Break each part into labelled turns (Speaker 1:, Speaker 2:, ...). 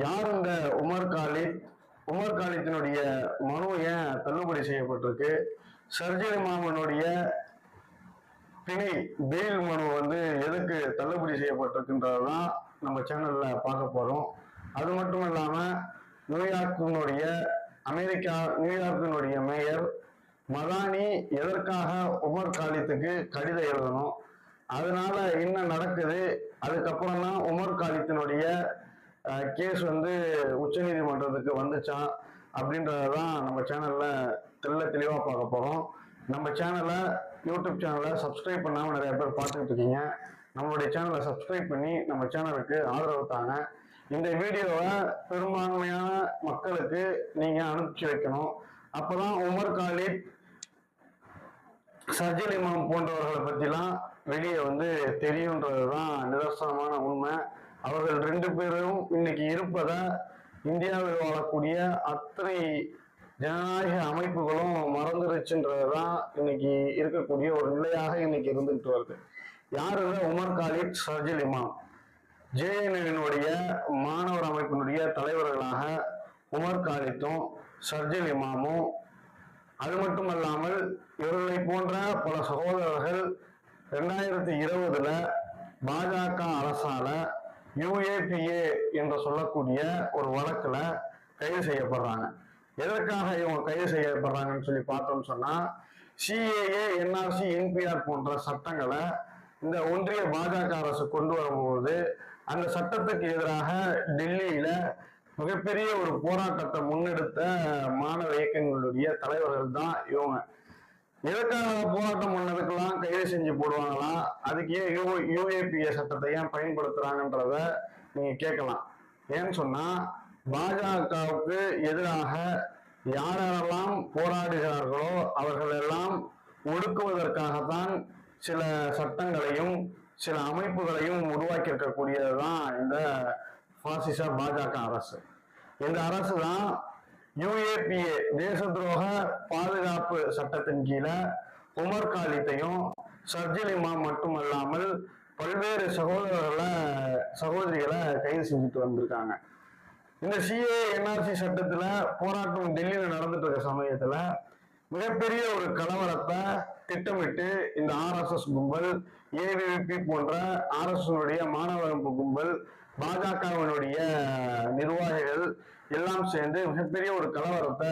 Speaker 1: யார் இந்த Umar Khalid? Umar காலித்தினுடைய மனு ஏன் தள்ளுபடி செய்யப்பட்டிருக்கு? சர்ஜரி மாமனுடைய பிணை பெயில் மனு வந்து எதுக்கு தள்ளுபடி செய்யப்பட்டிருக்குன்றதுதான் நம்ம சேனல்ல பார்க்க போறோம். அது மட்டும் இல்லாம நியூயார்க்கினுடைய அமெரிக்கா நியூயார்க்கினுடைய மேயர் மதானி எதற்காக உமர் காலித்துக்கு கடிதம் எழுதணும்? அதனால என்ன நடக்குது? அதுக்கப்புறம் தான் உமர் காலித்தினுடைய கேஸ் வந்து உச்சநீதிமன்றத்துக்கு வந்துச்சான் அப்படின்றதான் நம்ம சேனல்ல தெள்ள தெளிவா பார்க்க போறோம். நம்ம சேனலை யூடியூப் சேனலை சப்ஸ்கிரைப் பண்ணாம நிறைய பேர் பார்த்துட்டு இருக்கீங்க. நம்மளுடைய சேனலை சப்ஸ்கிரைப் பண்ணி நம்ம சேனலுக்கு ஆதரவு தாங்க. இந்த வீடியோவை பெரும்பான்மையான மக்களுக்கு நீங்க அனுப்பிச்சு வைக்கணும். அப்பதான் உமர் காலித் சர்ஜல் இமாம் போன்றவர்களை பற்றிலாம் வெளியே வந்து தெரியுன்றது தான் நிதர்சனமான உண்மை. அவர்கள் ரெண்டு பேரும் இன்னைக்கு இருப்பத இந்தியாவில் வாழக்கூடிய அத்தனை ஜனநாயக அமைப்புகளும் மறந்துருச்சுன்றதுதான் இன்னைக்கு இருக்கக்கூடிய ஒரு நிலையாக இன்னைக்கு இருந்துட்டு வருது. யாருன்னா உமர் காலித் சர்ஜில் இமாம். ஜேஎன்யூனுடைய மாணவர் அமைப்பினுடைய தலைவர்களாக உமர் காலித்தும் சர்ஜில் இமாமும் அது மட்டுமல்லாமல் இவர்களை போன்ற பல சகோதரர்கள் ரெண்டாயிரத்தி இருபதுல பாஜக அரசால யுஏபிஏ என்று சொல்லக்கூடிய ஒரு வழக்குல கைது செய்யப்படுறாங்க. எதற்காக இவங்க கைது செய்யப்படுறாங்கன்னு சொல்லி பார்த்தோம்னு சொன்னா சிஏஏ என்ஆர்சி என்பிஆர் போன்ற சட்டங்களை இந்த ஒன்றிய பாஜக அரசு கொண்டு வரும்போது அந்த சட்டத்துக்கு எதிராக டெல்லியில மிகப்பெரிய ஒரு போராட்டத்தை முன்னெடுத்த மாணவ இயக்கங்களுடைய தலைவர்கள் தான் இவங்க. எதுக்காக போராட்டம் பண்ணதுக்கெல்லாம் கைது செஞ்சு போடுவாங்களாம்? அதுக்கு ஏன் யூ யூஏபிஏ சட்டத்தை ஏன் பயன்படுத்துறாங்கன்றத நீங்க கேட்கலாம். ஏன்னு சொன்னா பாஜகவுக்கு எதிராக யாரெல்லாம் போராடுகிறார்களோ அவர்கள் எல்லாம் ஒடுக்குவதற்காகத்தான் சில சட்டங்களையும் சில அமைப்புகளையும் உருவாக்கி இருக்கக்கூடியது தான் இந்த பாசிச பாஜக அரசு. இந்த அரசு தான் யுஏபிஏ தேச துரோக பாதுகாப்பு சட்டத்தின் கீழே உமர் காலித்தையும் சர்ஜில் இமாம் மட்டுமல்லாமல் பல்வேறு சகோதரர்களை சகோதரிகளை கைது செஞ்சுட்டு வந்திருக்காங்க. இந்த சிஏ என்ஆர்சி சட்டத்துல போராட்டம் டெல்லியில நடந்துட்டு இருக்க சமயத்துல மிகப்பெரிய ஒரு கலவரத்தை திட்டமிட்டு இந்த ஆர்எஸ்எஸ் கும்பல் ஏவிபி போன்ற ஆர்எஸ்எஸ் மாணவ கும்பல் பாஜகவினுடைய நிர்வாகிகள் எல்லாம் சேர்ந்து மிகப்பெரிய ஒரு கலவரத்தை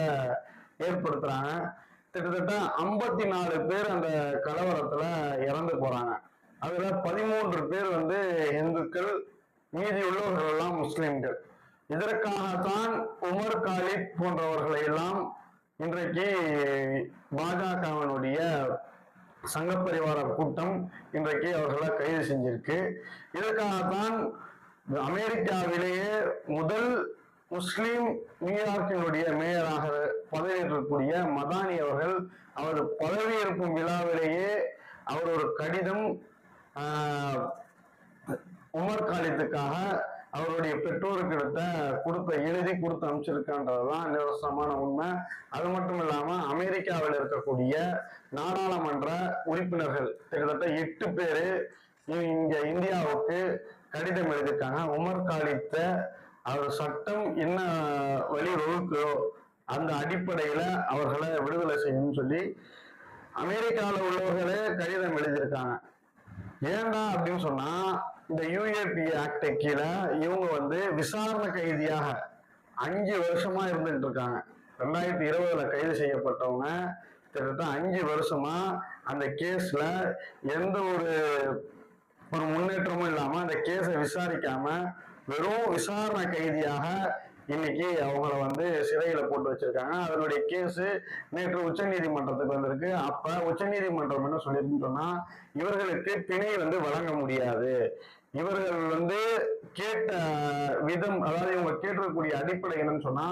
Speaker 1: ஏற்படுத்துறாங்க. கிட்டத்தட்ட ஐம்பத்தி நாலு பேர் அந்த கலவரத்துல இறந்து போறாங்க. அதுல பதிமூன்று பேர் வந்து இந்துக்கள் மீதி உள்ளவர்கள் எல்லாம் முஸ்லிம்கள். இதற்காகத்தான் உமர் காலித் போன்றவர்களை எல்லாம் இன்றைக்கு பாஜகவினுடைய சங்கப்பரிவார கூட்டம் இன்றைக்கு அவர்களை கைது செஞ்சிருக்கு. இதற்காகத்தான் அமெரிக்காவிலேயே முதல் முஸ்லீம் நியூயார்க்கினுடைய மேயராக பதவியேற்கக்கூடிய மதானி அவர்கள் அவர் பதவியேற்கும் விழாவிலேயே அவர் ஒரு கடிதம் உமர் காலித்துக்காக அவருடைய பெற்றோருக்கு எடுத்த கொடுத்த எழுதி கொடுத்து அமைச்சிருக்கான்றதுதான் நிதர்சனமான உண்மை. அது மட்டும் இல்லாம அமெரிக்காவில் இருக்கக்கூடிய நாடாளுமன்ற உறுப்பினர்கள் கிட்டத்தட்ட எட்டு பேரு இங்க இந்தியாவுக்கு கடிதம் எழுதியிருக்காங்க. உமர் காலித்த அவர் சட்டம் என்ன வழி வகுக்கிறோ அந்த அடிப்படையில அவர்களை விடுதலை செய்யணும்னு சொல்லி அமெரிக்காவில் உள்ளவர்களே கடிதம் எழுதியிருக்காங்க. ஏன்டா அப்படின்னு சொன்னா இந்த யூஏபி ஆக்டை கீழே இவங்க வந்து விசாரணை கைதியாக அஞ்சு வருஷமா இருந்துட்டு இருக்காங்க. ரெண்டாயிரத்தி இருபதுல கைது செய்யப்பட்டவங்க கிட்டத்தட்ட அஞ்சு வருஷமா அந்த கேஸ்ல எந்த ஒரு ஒரு முன்னேற்றமும் இல்லாம அந்த கேஸை விசாரிக்காம வெறும் விசாரணை கைதியாக இன்னைக்கு அவங்கள வந்து சிறையில போட்டு வச்சிருக்காங்க. அதனுடைய கேஸ் நேற்று உச்ச நீதிமன்றத்துக்கு வந்திருக்கு. அப்ப உச்சநீதிமன்றம் என்ன சொல்லியிருக்குன்னு சொன்னா இவர்களுக்கு பிணை வந்து வழங்க முடியாது. இவர்கள் வந்து கேட்ட விதம் அதாவது இவங்க கேட்டிருக்கக்கூடிய அடிப்படை என்னன்னு சொன்னா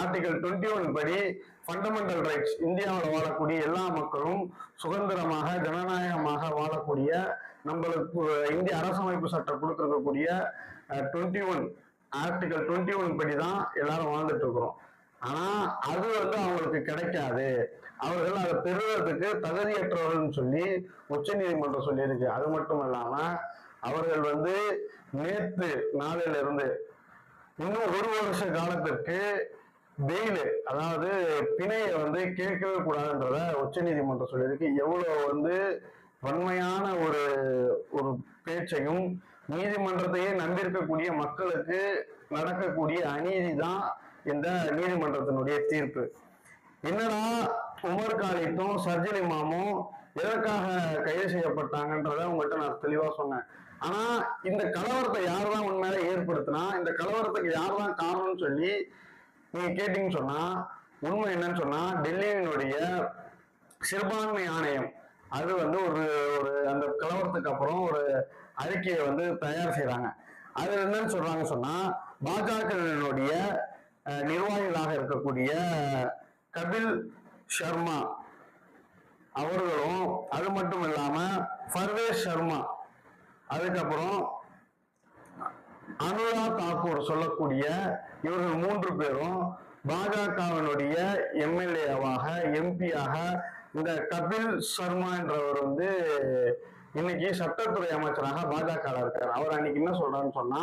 Speaker 1: ஆர்டிகல் டுவெண்ட்டி ஒன் படி ஃபண்டமெண்டல் ரைட்ஸ் இந்தியாவில் வாழக்கூடிய எல்லா மக்களும் சுதந்திரமாக ஜனநாயகமாக வாழக்கூடிய நம்மளுக்கு இந்திய அரசமைப்பு சட்டம் கொடுத்துருக்கக்கூடிய twenty one article twenty one படி தான் எல்லாரும் வாழ்ந்துட்டு இருக்கிறோம். ஆனா அது வந்து அவங்களுக்கு கிடைக்காது. அவர்கள் அதை பெறுவதற்கு தகுதியற்றவர்கள் சொல்லி உச்சநீதிமன்றம் சொல்லியிருக்கு. அது மட்டும் இல்லாம அவர்கள் வந்து நேற்று நாளில இருந்து இன்னும் ஒரு வருஷ காலத்திற்கு பெயில் அதாவது பிணையை வந்து கேட்கவே கூடாதுன்றத உச்ச நீதிமன்றம் சொல்லியிருக்கு. எவ்வளவு வந்து வன்மையான ஒரு ஒரு பேச்சையும் நீதிமன்றத்தையே நம்பியிருக்கக்கூடிய மக்களுக்கு நடக்கக்கூடிய அநீதி தான் இந்த நீதிமன்றத்தினுடைய தீர்ப்பு. என்னடா உமர் காலித்தும் சர்ஜரி மாமும் எதற்காக கைது செய்யப்பட்டாங்கன்றத உங்கள்கிட்ட நான் தெளிவா சொன்னேன். ஆனா இந்த கலவரத்தை யார் தான் மேல ஏற்படுத்தினா இந்த கலவரத்துக்கு யார் தான் காரணம்னு சொல்லி நீங்க கேட்டீங்கன்னு சொன்னா உண்மை என்னன்னு சொன்னா டெல்லியினுடைய சிறுபான்மை ஆணையம் அது வந்து ஒரு ஒரு அந்த கலவரத்துக்கு அப்புறம் ஒரு அறிக்கையை வந்து தயார் செய்யறாங்க அது என்னன்னு சொல்றாங்க சொன்னா பாஜகவினுடைய நிர்வாகிகளாக இருக்கக்கூடிய கபில் சர்மா அவர்களும் அது மட்டும் இல்லாம பர்வேஷ் சர்மா அதுக்கப்புறம் அனுரா தாக்கூர் சொல்லக்கூடிய இவர்கள் மூன்று பேரும் பாஜகவினுடைய எம்எல்ஏவாக எம்பியாக இந்த கபில் சர்மா என்றவர் வந்து இன்னைக்கு சட்டத்துறை அமைச்சராக பாஜக இருக்கார். அவர் அன்னைக்கு என்ன சொல்றாருன்னு சொன்னா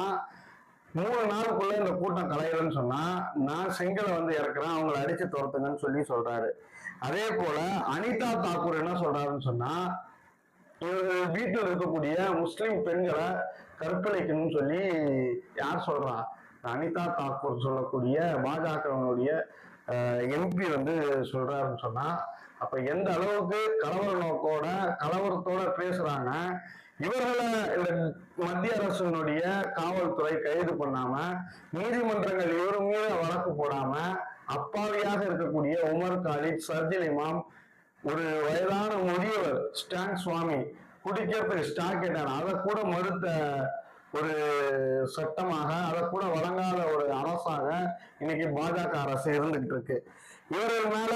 Speaker 1: மூணு நாளுக்குள்ள இந்த கூட்டம் கலையலன்னு சொன்னா நான் செங்கலை வந்து இறக்குறேன் அவங்களை அடிச்சு துரத்துங்கன்னு சொல்லி சொல்றாரு. அதே போல அனிதா தாக்கூர் என்ன சொல்றாருன்னு சொன்னா இவர்கள் வீட்டில் இருக்கக்கூடிய முஸ்லிம் பெண்களை கற்பழிக்கணும்னு சொல்லி யார் சொல்றா அனிதா தாக்கூர் சொல்லக்கூடிய பாஜகவினுடைய எம்பி வந்து சொல்றாருன்னு சொன்னா அப்ப எந்த அளவுக்கு கலவர நோக்கோட கலவரத்தோட பேசுறாங்க இவர்களை இந்த மத்திய அரசினுடைய காவல்துறை கைது பண்ணாம நீதிமன்றங்கள் இவருமே மீது வழக்கு போடாம அப்பாவியாக இருக்கக்கூடிய உமர் காலித் சர்ஜில் இமாம் ஒரு வயதான முதியவர் ஸ்டாங் சுவாமி குடிக்கிறதுக்கு ஸ்டாக் கேட்டாங்க அதை கூட மறுத்த ஒரு சட்டமாக அதை கூட வழங்காத ஒரு அரசாக இன்னைக்கு பாஜக அரசு இருந்துகிட்டு இருக்கு. இவர்கள் மேல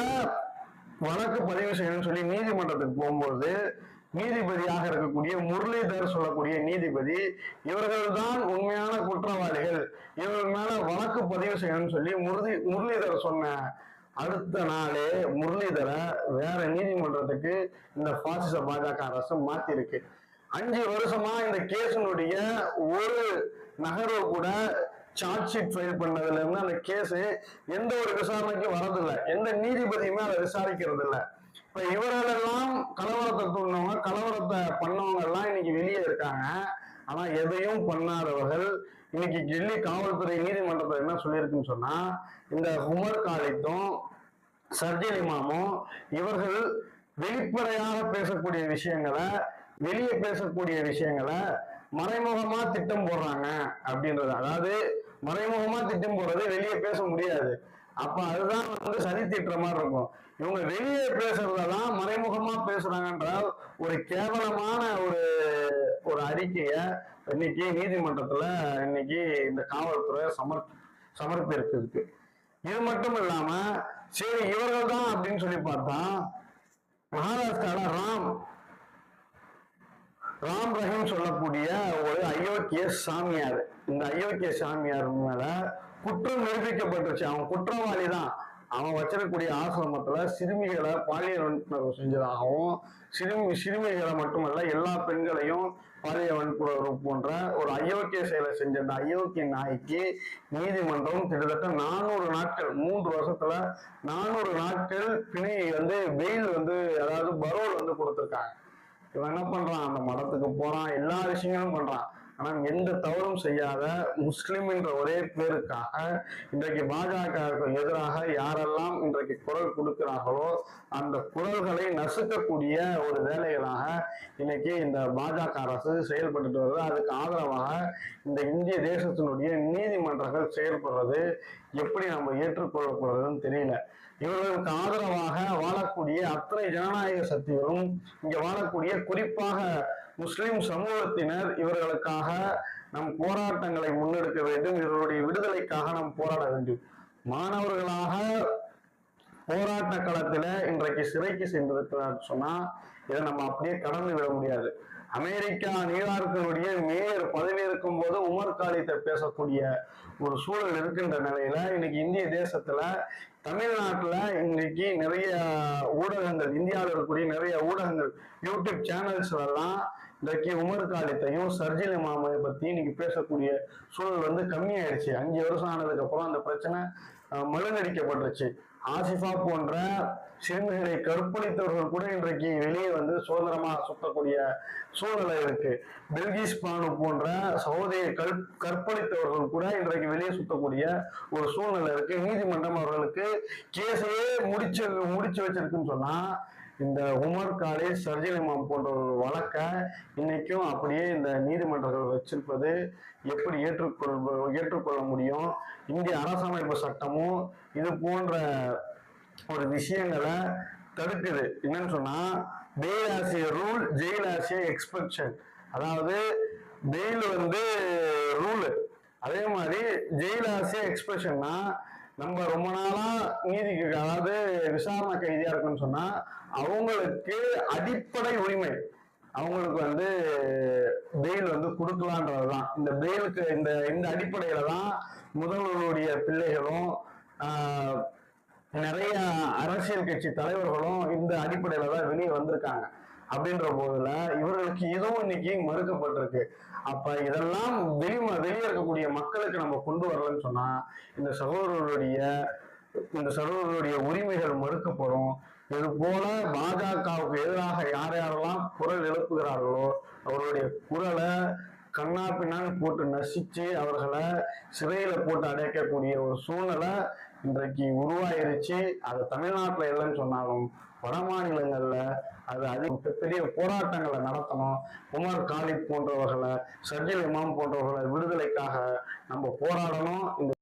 Speaker 1: வழக்கு பதிவு செய்யணும்னு சொல்லி நீதிமன்றத்துக்கு போகும்போது நீதிபதியாக இருக்கக்கூடிய முரளிதர் சொல்லக்கூடிய நீதிபதி இவர்கள் தான் உண்மையான குற்றவாளிகள் இவர்கள் மேல வழக்கு பதிவு செய்யணும்னு சொல்லி முரளி முரளிதர் சொன்ன அடுத்த நாளே முரளிதரை வேற நீதிமன்றத்துக்கு இந்த பாசிச பாஜக அரசு மாத்திருக்கு. அஞ்சு வருஷமா இந்த கேஸினுடைய ஒரு நகர்வு கூட சார்ஜ் ஷீட் ஃபைல் பண்ணதுல இருந்து அந்த கேஸ் எந்த ஒரு விசாரணைக்கும் வரதில்லை. எந்த நீதிபதியுமே அதை விசாரிக்கிறது இல்லை இப்ப இவர்களெல்லாம் கலவரத்தை தூண்டினவங்க கலவரத்தை பண்ணவங்க எல்லாம் இன்னைக்கு வெளியே இருக்காங்க. ஆனா எதையும் பண்ணாதவர்கள் இன்னைக்கு டெல்லி காவல்துறை நீதிமன்றத்தில் என்ன சொல்லியிருக்குன்னு சொன்னா இந்த உமர் காலித்தும் சர்ஜில் இமாமும் இவர்கள் வெளிப்படையாக பேசக்கூடிய விஷயங்களை வெளியே பேசக்கூடிய விஷயங்களை மறைமுகமா திட்டம் போடுறாங்க அப்படின்றது. அதாவது மறைமுகமா திட்டம் போடுறது வெளியே பேச முடியாது. அப்ப அதுதான் வந்து சதி திட்டுற மாதிரி இருக்கும். இவங்க வெளியே பேசுறதெல்லாம் மறைமுகமா பேசுறாங்கன்ற ஒரு கேவலமான ஒரு ஒரு அறிக்கைய இன்னைக்கு நீதிமன்றத்துல இன்னைக்கு இந்த காவல்துறை சமர் சமர்ப்பிருக்கு இது மட்டும் இல்லாம சரி இவர்கள் தான் அப்படின்னு சொல்லி பார்த்தா மகாராஷ்டிரால ராம் ராம் ரஹீம் சொல்லக்கூடிய ஒரு அயோக்கிய சாமியார். இந்த அயோக்கிய சாமியார் மேல குற்றம் நிரூபிக்கப்பட்டுச்சு அவன் குற்றவாளி தான் அவன் வச்சிருக்கக்கூடிய ஆசிரமத்துல சிறுமிகளை பாலியல் வன்புணர்வு செஞ்சதாகவும் சிறுமி சிறுமிகளை மட்டுமல்ல எல்லா பெண்களையும் பாலியல் வன்புணர்வு போன்ற ஒரு அயோக்கிய செயலை செஞ்ச அந்த அயோக்கிய நாய்க்கு நீதிமன்றம் கிட்டத்தட்ட நானூறு நாட்கள் மூன்று வருஷத்துல நானூறு நாட்கள் பிணை வந்து வெயில் வந்து அதாவது பரோல் வந்து கொடுத்துருக்காங்க. இவன் என்ன பண்றான்? அந்த மடத்துக்கு போறான் எல்லா விஷயங்களும் பண்றான். ஆனா எந்த தவறும் செய்யாத முஸ்லிம் என்ற ஒரே பேருக்காக இன்றைக்கு பாஜகவுக்கு எதிராக யாரெல்லாம் இன்றைக்கு குரல் கொடுக்கிறார்களோ அந்த குரல்களை நசுக்கக்கூடிய ஒரு வேலைகளாக இன்னைக்கு இந்த பாஜக அரசு செயல்பட்டு வருது. அதுக்கு ஆதரவாக இந்த இந்திய தேசத்தினுடைய நீதிமன்றங்கள் செயல்படுறது எப்படி நம்ம ஏற்றுக்கொள்ளப்படுறதுன்னு தெரியல. இவர்களுக்கு ஆதரவாக வாழக்கூடிய அத்தனை ஜனநாயக சக்திகளும் இங்க வாழக்கூடிய குறிப்பாக முஸ்லிம் சமூகத்தினர் இவர்களுக்காக நம் போராட்டங்களை முன்னெடுக்க வேண்டும். இவர்களுடைய விடுதலைக்காக நாம் போராட வேண்டும். மாணவர்களாக போராட்ட களத்துல இன்றைக்கு சிறைக்கு சென்றிருக்கிறார் சொன்னா இதை நம்ம அப்படியே கடந்து விட முடியாது. அமெரிக்கா நியூயார்க்கினுடைய மேயர் பதவி இருக்கும் போது உமர் காலித்தை பேசக்கூடிய ஒரு சூழல் இருக்கின்ற நிலையில இன்னைக்கு இந்திய தேசத்துல தமிழ்நாட்டுல இன்னைக்கு நிறைய ஊடகங்கள் இந்தியாவில் இருக்கக்கூடிய நிறைய ஊடகங்கள் யூடியூப் சேனல்ஸ்ல எல்லாம் இன்றைக்கு உமர் காலித்தையும் சர்ஜில் இமாமை பத்தி இன்னைக்கு பேசக்கூடிய சூழல் வந்து கம்மியாயிடுச்சு. அஞ்சு வருஷம் ஆனதுக்கு அப்புறம் அந்த பிரச்சனை மழுங்கடிக்கப்பட்டுருச்சு. ஆசிஃபா போன்ற சிறுமிகளை கற்பழித்தவர்கள் கூட இன்றைக்கு வெளியே வந்து சுதந்திரமா சுத்தக்கூடிய சூழ்நிலை இருக்கு. பில்கிஸ் பானு போன்ற சகோதரியை கல் கற்பழித்தவர்கள் கூட இன்றைக்கு வெளியே சுத்தக்கூடிய ஒரு சூழ்நிலை இருக்கு. நீதிமன்றம் அவர்களுக்கு கேஸையே முடிச்சு முடிச்சு வச்சிருக்குன்னு சொன்னா இந்த உமர் காலேஜ் சர்ஜன் இமாம் போன்ற ஒரு வழக்கை இன்னைக்கும் அப்படியே இந்த நீதிமன்றங்கள் வச்சிருப்பது எப்படி ஏற்றுக்கொள் ஏற்றுக்கொள்ள முடியும்? இந்திய அரசமைப்பு சட்டமும் இது போன்ற ஒரு விஷயங்களை தடுக்குது. என்னன்னு சொன்னா bail is a rule jail is a exception அதாவது பெயில் வந்து ரூல் அதே மாதிரி ஜெயில் ஆசிய எக்ஸ்பிரஷன்னா நம்ம ரொம்ப நாளா நீதிக்கு அதாவது விசாரணை கைதியா இருக்குன்னு சொன்னா அவங்களுக்கு அடிப்படை உரிமை. அவங்களுக்கு வந்து பெயில் வந்து கொடுக்கலான்றதுதான். இந்த பெயிலுக்கு இந்த இந்த அடிப்படையில தான் முதல்வருடைய பிள்ளைகளும் நிறைய அரசியல் கட்சி தலைவர்களும் இந்த அடிப்படையில தான் வெளியே வந்திருக்காங்க. அப்படின்ற போதுல இவர்களுக்கு இதுவும் இன்னைக்கு மறுக்கப்பட்டிருக்கு. அப்ப இதெல்லாம் வெளி வெளியே இருக்கக்கூடிய மக்களுக்கு நம்ம கொண்டு வரலன்னு சொன்னா இந்த சகோதரர்களுடைய இந்த சகோதரர்களுடைய உரிமைகள் மறுக்கப்படும். இது போல பாஜகவுக்கு எதிராக யார் யாரெல்லாம் குரல் எழுப்புகிறார்களோ அவருடைய குரலை கண்ணா பின்னான்னு போட்டு நசிச்சு அவர்களை சிறையில போட்டு அடைக்கக்கூடிய ஒரு சூழ்நிலை இன்றைக்கு உருவாயிருச்சு. அது தமிழ்நாட்டுல இல்லைன்னு சொன்னாலும் வட மாநிலங்கள்ல அது அதிக பெரிய போராட்டங்களை நடத்தணும். உமர் காலிப் போன்றவர்களை சர்ஜில் இமாம் போன்றவர்களை விடுதலைக்காக நம்ம போராடணும். இந்த